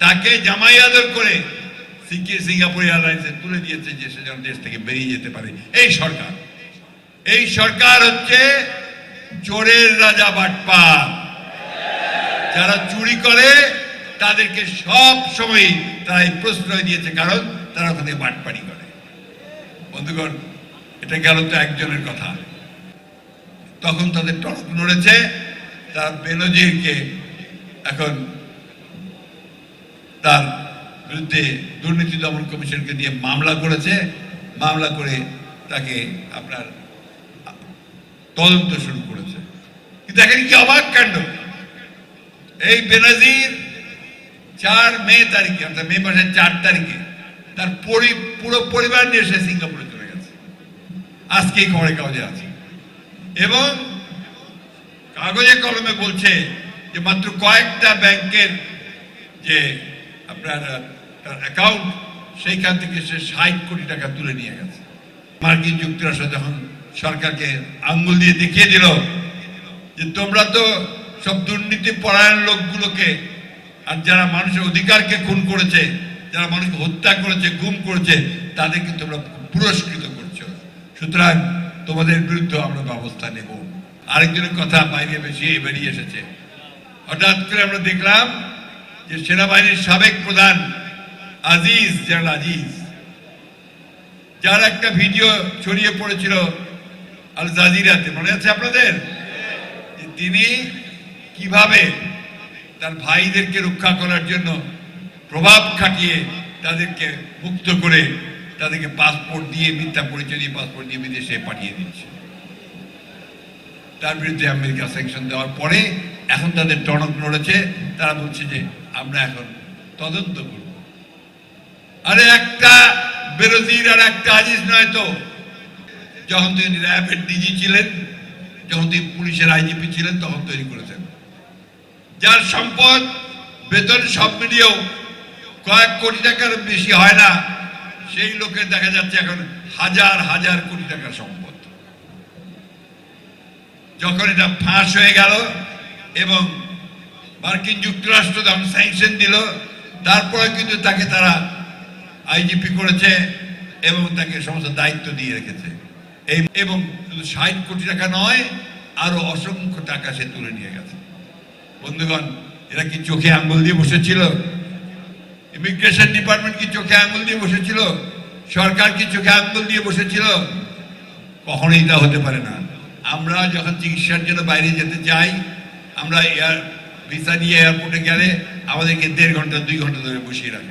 তাকে জামাই আদর করে সিঙ্গাপুর এয়ারলাইন্সে তুলে দিয়েছে যে সে যেন দেশ থেকে বেরিয়ে যেতে পারে। এই সরকার। এই সরকার হচ্ছে চোরের রাজা বাটপা। যারা চুরি করে, তাদেরকে সব সময় তারা এই প্রশ্রয় দিয়েছে, কারণ তারা ওখানে বাটপাড়ি করে। বন্ধুগণ, এটা গেল তো একজনের কথা। তখন তাদের টনক নড়েছে, তারা বেনজিরকে এখন তার বিরুদ্ধে দুর্নীতি দমন কমিশনকে দিয়ে মামলা করেছে। মামলা করে তাকে আপনার তদন্ত শুরু করেছে। দেখেন কি অবাক কাণ্ড। এই বেনাজির চার মে তারিখে, অর্থাৎ মে মাসের চার তারিখে তার পরি, পুরো পরিবার নিয়ে সে সিঙ্গাপুরে চলে গেছে। আজকেই খবরের কাগজে আছে। এবং কাগজে কলমে বলছে যে মাত্র কয়েকটা ব্যাংকের যে আপনার তার অ্যাকাউন্ট সেইখান থেকে সে ষাট কোটি টাকা তুলে নিয়ে গেছে। মার্কিন যুক্তরাষ্ট্র যখন সরকারকে আঙ্গুল দিয়ে দেখিয়ে দিল যে তোমরা তো সব দুর্নীতি পরায়ণ লোকগুলোকে, আর যারা মানুষের অধিকারকে খুন করেছে, যারা মানুষকে হত্যা করেছে, গুম করেছে, তাদেরকে তোমরা পুরস্কৃত করছ। সুতরাং তোমাদের বিরুদ্ধে আমরা ব্যবস্থা নেব। আরেকজনের কথা বাইরে বেশি বেরিয়ে এসেছে। হঠাৎ করে আমরা দেখলাম যে সেনাবাহিনীর সাবেক প্রধান আজিজ, জেনারেল আজিজ, যার একটা ভিডিও ছড়িয়ে পড়েছিল আল জাজিরাতে। মনে আছে আপনাদের? তিনি কীভাবে তার ভাইদেরকে রক্ষা করার জন্য প্রভাব খাটিয়ে তাদেরকে মুক্ত করে তাদেরকে পাসপোর্ট দিয়ে, মিথ্যা পরিচয় দিয়ে পাসপোর্ট দিয়ে বিদেশে পাঠিয়ে দিচ্ছে তার বিরুদ্ধে আমেরিকা স্যাংশন দেওয়ার পরে এখন তাদের টনক নড়েছে। তারা বলছে যে আমরা এখন তদন্ত করব। আরে একটা বেরোজির আর একটা আজিজ নয় তো? যখন তিনি র্যাবের ডিজি ছিলেন, যখন তিনি পুলিশের আইজিপি ছিলেন, তখন তৈরি করেছেন। যার সম্পদ বেতন সব মিলিয়েও কয়েক কোটি টাকার বেশি হয় না, সেই লোকের দেখা যাচ্ছে এখন হাজার হাজার কোটি টাকার সম্পদ। যখন এটা ফাঁস হয়ে গেল এবং মার্কিন যুক্তরাষ্ট্র যখন স্যাংশন দিল। তারপরে কিন্তু তাকে তারা আইজিপি করেছে এবং তাকে সমস্ত দায়িত্ব দিয়ে রেখেছে। এই এবং শুধু ষাট কোটি টাকা নয়, আরও অসংখ্য টাকা সে তুলে নিয়ে গেছে। বন্ধুগণ, এরা কি চোখে আঙ্গুল দিয়ে বসেছিল? ইমিগ্রেশন ডিপার্টমেন্ট কি চোখে আঙ্গুল দিয়ে বসেছিল? সরকার কি চোখে আঙ্গুল দিয়ে বসেছিল? কখনোই তা হতে পারে না। আমরা যখন চিকিৎসার জন্য বাইরে যেতে যাই আমরা এয়ার ভিসা নিয়ে এয়ারপোর্টে গেলে আমাদেরকে দেড় ঘণ্টা দুই ঘণ্টা ধরে বসিয়ে রাখে।